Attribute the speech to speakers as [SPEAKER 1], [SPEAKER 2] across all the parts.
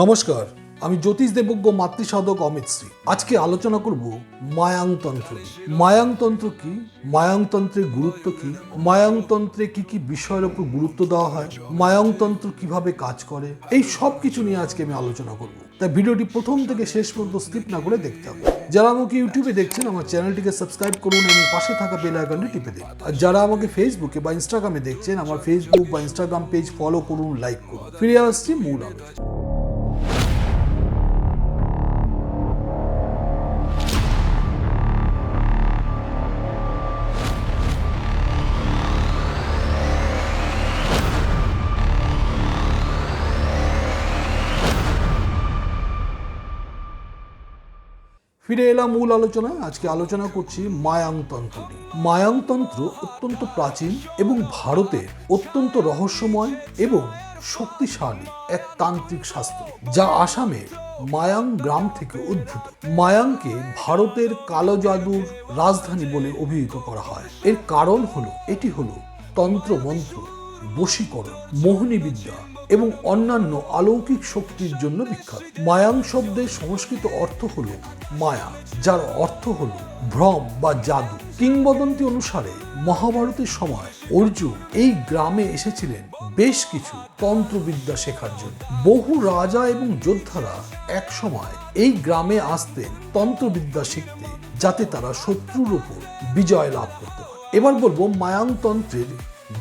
[SPEAKER 1] নমস্কার, আমি জ্যোতিষ দেবজ্ঞ মাতৃসাধক অমিত শ্রী। আজকে আলোচনা করব মায়াংতন্ত্র। মায়াংতন্ত্র কি? মায়াংতন্ত্রের গুরুত্ব কি? মায়াংতন্ত্রে কি কি বিষয়ের উপর গুরুত্ব দেওয়া হয়? মায়াংতন্ত্র কীভাবে কাজ করে? এই সব কিছু নিয়ে আজকে আমি আলোচনা করব। তাই ভিডিওটি প্রথম থেকে শেষ পর্যন্ত স্কিপ না করে দেখতে হবে। যারা আমাকে ইউটিউবে দেখছেন, আমার চ্যানেলটিকে সাবস্ক্রাইব করুন এবং পাশে থাকা বেল আইকনটি টিপে দিন। আর যারা আমাকে ফেসবুকে বা ইনস্টাগ্রামে দেখছেন, আমার ফেসবুক বা ইনস্টাগ্রাম পেজ ফলো করুন লাইক করুন। ফিরে আসছি মূল আলোচনা ফিরে এলাম মূল আলোচনা আজকে আলোচনা করছি মায়াংতন্ত্র মায়াংতন্ত্র অত্যন্ত প্রাচীন এবং ভারতের অত্যন্ত রহস্যময় এবং শক্তিশালী এক তান্ত্রিক শাস্ত্র, যা আসামের মায়াং গ্রাম থেকে উদ্ভূত। মায়াংকে ভারতের কালো জাদুর রাজধানী বলে অভিহিত করা হয়। এর কারণ হলো, এটি হলো তন্ত্র মন্ত্র বশীকরণ মোহিনী বিদ্যা এবং অন্যান্য অলৌকিক শক্তির জন্য বিখ্যাত। মায়াং শব্দের সংস্কৃত অর্থ হল মায়া, যার অর্থ হল ভ্রম বা জাদু। কিংবদন্তি অনুসারে মহাভারতের সময় অর্জুন এই গ্রামে এসেছিলেন বেশ কিছু তন্ত্রবিদ্যা শেখার জন্য। বহু রাজা এবং যোদ্ধারা এক সময় এই গ্রামে আসতেন তন্ত্রবিদ্যা শিখতে, যাতে তারা শত্রুর উপর বিজয় লাভ করতে পারে। এবার বলব মায়াংতন্ত্রের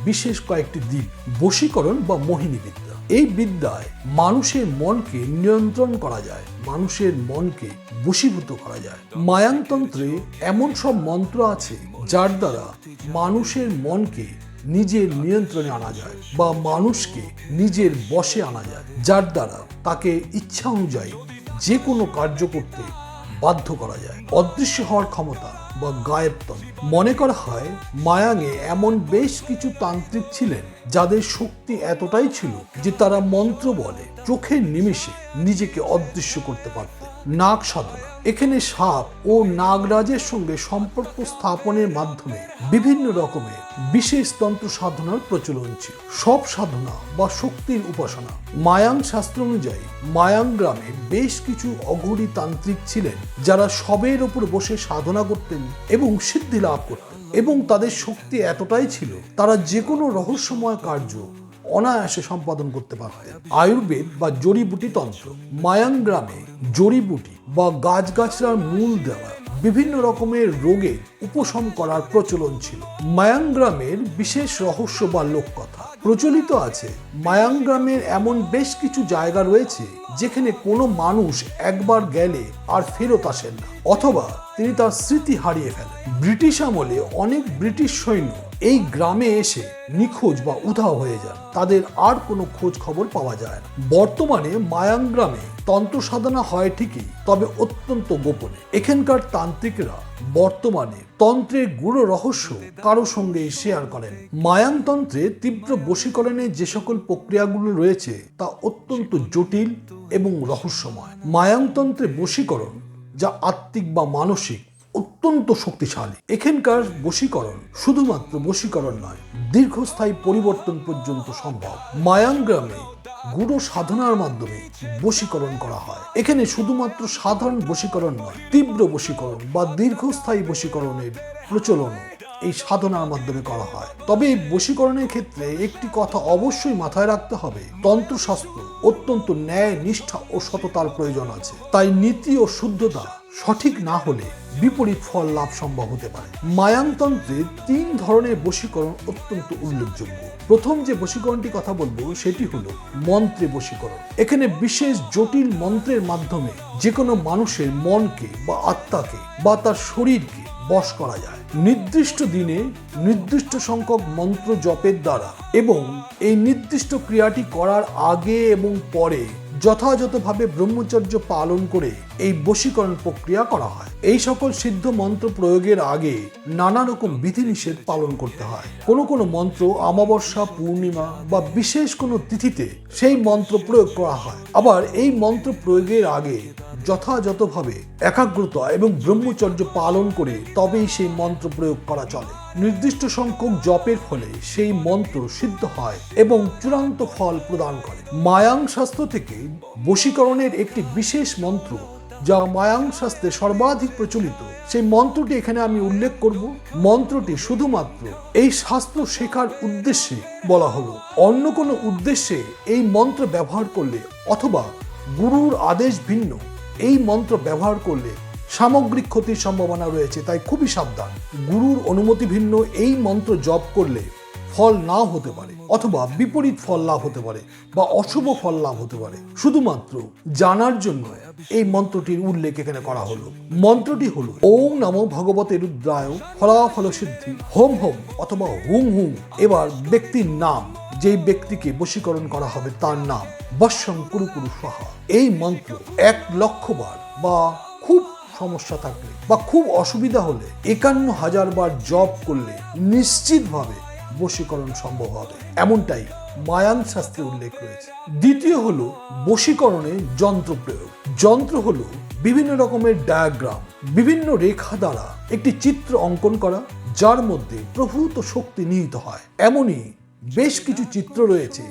[SPEAKER 1] বিশেষ কয়েকটি দিক, বশীকরণ বা মোহিনী বিদ্যা। এই বিদ্যায় মানুষের মনকে নিয়ন্ত্রণ করা যায়, মানুষের মনকে বশীভূত করা যায়। মায়াংতন্ত্রে এমন সব মন্ত্র আছে যার দ্বারা মানুষের মনকে নিজের নিয়ন্ত্রণে আনা যায় বা মানুষকে নিজের বশে আনা যায়, যার দ্বারা তাকে ইচ্ছা অনুযায়ী যে কোনো কার্য করতে বাধ্য করা যায়। অদৃশ্য হওয়ার ক্ষমতা বা গায়েবতন মনে করা হয়, মায়াঙে এমন বেশ কিছু তান্ত্রিক ছিলেন যাদের শক্তি এতটাই ছিল যে তারা মন্ত্র বলে, চোখের নিমেষে নিজেকে অদৃশ্য করতে পারতেন। নাগ সাধনা এখানে সাপ ও নাগরাজের সঙ্গে সম্পর্ক স্থাপনের মাধ্যমে বিভিন্ন রকমের বিশেষ তন্ত্র সাধনার প্রচলন ছিল। সব সাধনা বা শক্তির উপাসনা। মায়াং শাস্ত্র অনুযায়ী মায়াং গ্রামে বেশ কিছু অঘরী তান্ত্রিক ছিলেন যারা সবের ওপর বসে সাধনা করতেন এবং সিদ্ধি লাভ করতেন এবং তাদের শক্তি এতটাই ছিল তারা যে কোনো রহস্যময় কার্য অনায়াসে সম্পাদন করতে পারতেন আয়ুর্বেদ বা জড়িবুটি তন্ত্র, মায়াং গ্রামে জড়িবুটি বা গাছগাছড়ার মূল দেওয়া বিভিন্ন রকমের রোগের উপশম করার প্রচলন ছিল। মায়াং গ্রামের বিশেষ রহস্য বা লোককথা প্রচলিত আছে। মায়াং গ্রামের এমন বেশ কিছু জায়গা রয়েছে যেখানে কোনো মানুষ একবার গেলে আর ফেরত আসেন না, অথবা তিনি তার স্মৃতি হারিয়ে ফেলেন। ব্রিটিশ আমলে অনেক ব্রিটিশ সৈন্য এই গ্রামে এসে নিখোঁজ বা উধাও হয়ে যান। তাদের আর কোনো খোঁজ খবর পাওয়া যায় না। বর্তমানে মায়াং গ্রামে তন্ত্র সাধনা হয় ঠিকই, তবে অত্যন্ত গোপনে। এখানকার তান্ত্রিকরা বর্তমানে তন্ত্রের গুড়ো রহস্য কারও সঙ্গে শেয়ার করেন। মায়াং তন্ত্রে তীব্র বশীকরণে যে সকল প্রক্রিয়াগুলো রয়েছে তা অত্যন্ত জটিল এবং রহস্যময়। মায়াং তন্ত্রে বশীকরণ, যা আত্মিক বা মানসিক অত্যন্ত শক্তিশালী। এখানকার বশীকরণ শুধুমাত্র বশীকরণ নয়, দীর্ঘস্থায়ী পরিবর্তন পর্যন্ত সম্ভব। মায়াং গ্রামে গুরু সাধনার মাধ্যমে বশীকরণ করা হয়। এখানে শুধুমাত্র সাধারণ বশীকরণ নয়, তীব্র বশীকরণ বা দীর্ঘস্থায়ী বশীকরণের প্রচলন এই সাধনার মাধ্যমে করা হয়। তবে এই বশীকরণের ক্ষেত্রে একটি কথা অবশ্যই মাথায় রাখতে হবে, তন্ত্রশাস্ত্র অত্যন্ত ন্যায়, নিষ্ঠা ও সততার প্রয়োজন আছে। তাই নীতি ও শুদ্ধতা সঠিক না হলে বিপরীত ফল লাভ সম্ভব হতে পারে। মায়াংতন্ত্রে তিন ধরনের বশীকরণ অত্যন্ত উল্লেখযোগ্য। প্রথম যে বশীকরণটি কথা বলব, সেটি হলো মন্ত্রে বশীকরণ। এখানে বিশেষ জটিল মন্ত্রের মাধ্যমে যে কোনো মানুষের মনকে বা আত্মাকে বা তার শরীরকে বশ করা যায়। নির্দিষ্ট দিনে নির্দিষ্ট সংখ্যক মন্ত্র জপের দ্বারা এবং এই নির্দিষ্ট ক্রিয়াটি করার আগে এবং পরে যথাযথভাবে ব্রহ্মচর্য পালন করে এই বশীকরণ প্রক্রিয়া করা হয়। এই সকল সিদ্ধ মন্ত্র প্রয়োগের আগে নানা রকম বিধিনিষেধ পালন করতে হয়। কোনো কোনো মন্ত্র অমাবস্যা, পূর্ণিমা বা বিশেষ কোনো তিথিতে সেই মন্ত্র প্রয়োগ করা হয়। আবার এই মন্ত্র প্রয়োগের আগে যথাযথভাবে একাগ্রতা এবং ব্রহ্মচর্য পালন করে তবেই সেই মন্ত্র প্রয়োগ করা চলে। নির্দিষ্ট সংখ্যক জপের ফলে সেই মন্ত্র সিদ্ধ হয় এবং চূড়ান্ত ফল প্রদান করে। মায়াং শাস্ত্র থেকে বশীকরণের একটি বিশেষ মন্ত্র যা মায়াং শাস্ত্রে সর্বাধিক প্রচলিত, সেই মন্ত্রটি এখানে আমি উল্লেখ করব। মন্ত্রটি শুধুমাত্র এই শাস্ত্র শেখার উদ্দেশ্যে বলা হলো। অন্য কোনো উদ্দেশ্যে এই মন্ত্র ব্যবহার করলে অথবা গুরুর আদেশ ভিন্ন, এই মন্ত্র ব্যবহার করলে সামগ্রিক ক্ষতির সম্ভাবনা রয়েছে, তাই খুবই সাবধান। গুরুর অনুমতি ভিন্ন, এই মন্ত্র জপ করলে ফল নাও হতে পারে, অথবা বিপরীত ফল লাভ হতে পারে, বা অশুভ ফল লাভ হতে পারে। শুধুমাত্র জানার জন্য এই মন্ত্রটির উল্লেখ এখানে করা হলো। মন্ত্রটি হলো, ওম নমো ভগবতে রুদ্রায় ফলাফল সিদ্ধি হোম হোম অথবা হুম হুম। এবার ব্যক্তির নাম, যেই ব্যক্তিকে বশীকরণ করা হবে তার নাম বশ্যম কুরু কুরু সাহা এই মন্ত্র এক লক্ষ বার বা সমস্যা থাকলে বা খুব অসুবিধা হলে একান্ন হাজার বার জপ করলে নিশ্চিতভাবে বশীকরণ সম্ভব হবে। এমনটাই মায়ান শাস্ত্রে উল্লেখ রয়েছে। দ্বিতীয় হলো বশীকরণে যন্ত্র প্রয়োগ। যন্ত্র হলো বিভিন্ন রকমের ডায়াগ্রাম বিভিন্ন রেখা দ্বারা একটি চিত্র অঙ্কন করা, যার মধ্যে প্রভূত শক্তি নিহিত হয়। এমনই বেশ কিছু চিত্র রয়েছে,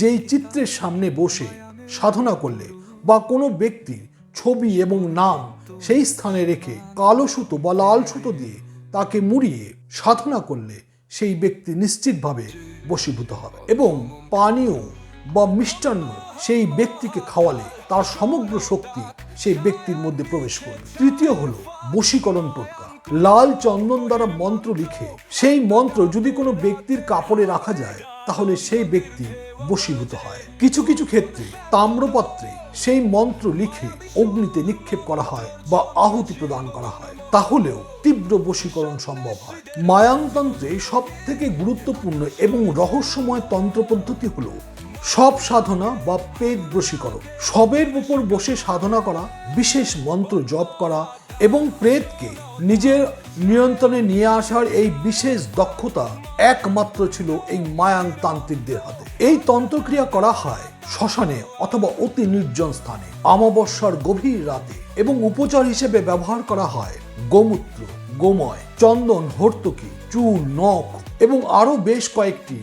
[SPEAKER 1] যেই চিত্রের সামনে বসে সাধনা করলে বা কোনো ব্যক্তির ছবি এবং নাম সেই স্থানে রেখে কালো সুতো বা লাল সুতো দিয়ে তাকে মুড়িয়ে সাধনা করলে সেই ব্যক্তি নিশ্চিতভাবে বশীভূত হবে এবং পানীয় বা মিষ্টান্ন সেই ব্যক্তিকে খাওয়ালে তার সমগ্র শক্তি সেই ব্যক্তির মধ্যে প্রবেশ করবে। তৃতীয় হলো বশীকরণ টোটকা। লাল চন্দন দ্বারা মন্ত্র লিখে সেই মন্ত্র যদি কোনো ব্যক্তির কাপড়ে রাখা যায় তাহলে সেই ব্যক্তি বশীভূত হয়। কিছু কিছু ক্ষেত্রে তাম্রপত্রে সেই মন্ত্র লিখে অগ্নিতে নিক্ষেপ করা হয় বা আহুতি প্রদান করা হয়। তাহলেও তীব্র বশীকরণ সম্ভব হয়। মায়াংতন্ত্রে সব থেকে গুরুত্বপূর্ণ এবং রহস্যময় তন্ত্র পদ্ধতি হলো সব সাধনা বা পেট বশীকরণ। সবের উপর বসে সাধনা করা, বিশেষ মন্ত্র জপ করা এবং প্রেতকে নিজের নিয়ন্ত্রণে নিয়ে আসার এই বিশেষ দক্ষতা একমাত্র ছিল এই মায়াং তান্ত্রিকদের হাতে। এই তন্ত্রক্রিয়া করা হয় শ্মশানে অথবা অতি নির্জন স্থানে, অমাবস্যার গভীর রাতে এবং উপচার হিসেবে ব্যবহার করা হয় গোমূত্র, গোময়, চন্দন হর্তকি চুল নখ এবং আরও বেশ কয়েকটি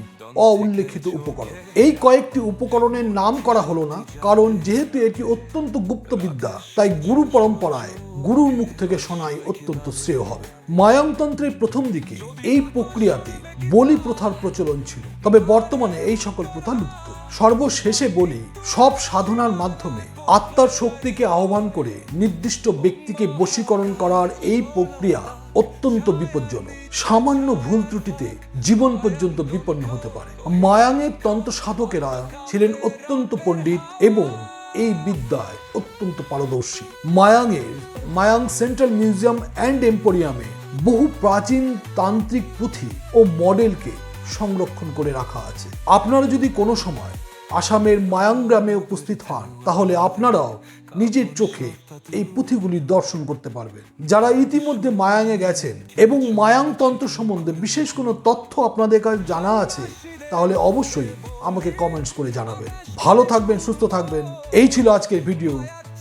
[SPEAKER 1] অউল্লেখিত উপকরণ। এই কয়েকটি উপকরণের নাম করা হলো না, কারণ যেহেতু এটি অত্যন্ত গুপ্ত বিদ্যা তাই গুরু পরম্পরায় গুরুর মুখ থেকে শোনাই অত্যন্ত শ্রেয় হবে। মায়াংতন্ত্রের প্রথম দিকে এই প্রক্রিয়াতে বলি প্রথার প্রচলন ছিল। তবে বর্তমানে এই সকল প্রথা লুপ্ত। সর্বশেষে বলি, সব সাধনার মাধ্যমে আত্মার শক্তিকে আহ্বান করে নির্দিষ্ট ব্যক্তিকে বশীকরণ করার এই প্রক্রিয়া অত্যন্ত বিপজ্জনক। সামান্য ভুল ত্রুটিতে জীবন পর্যন্ত বিপন্ন হতে পারে। মায়াঙের তন্ত্র সাধকেরা ছিলেন অত্যন্ত পণ্ডিত এবং এই বিদ্যায় অত্যন্ত পারদর্শী। মায়াংয়ের মায়াং সেন্ট্রাল মিউজিয়াম অ্যান্ড এম্পোরিয়ামে বহু প্রাচীন তান্ত্রিক পুঁথি ও মডেলকে সংরক্ষণ করে রাখা আছে। আপনারা যদি কোনো সময় আসামের মায়াং গ্রামে উপস্থিত হন, তাহলে আপনারাও নিজের চোখে এই পুঁথিগুলি দর্শন করতে পারবেন যারা ইতিমধ্যে মায়াঙে গেছেন এবং মায়াং তন্ত্র সম্বন্ধে বিশেষ কোনো তথ্য আপনাদের কাছে জানা আছে, তাহলে অবশ্যই আমাকে কমেন্টস করে জানাবেন। ভালো থাকবেন, সুস্থ থাকবেন, এই ছিল আজকের ভিডিও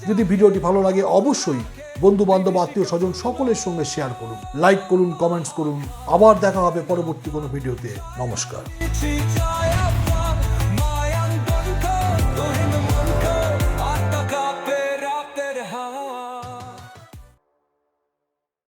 [SPEAKER 1] যদি ভিডিওটি ভালো লাগে, অবশ্যই বন্ধু বান্ধব আত্মীয় স্বজন সকলের সঙ্গে শেয়ার করুন। লাইক করুন কমেন্টস করুন। আবার দেখা হবে পরবর্তী কোনো ভিডিওতে নমস্কার।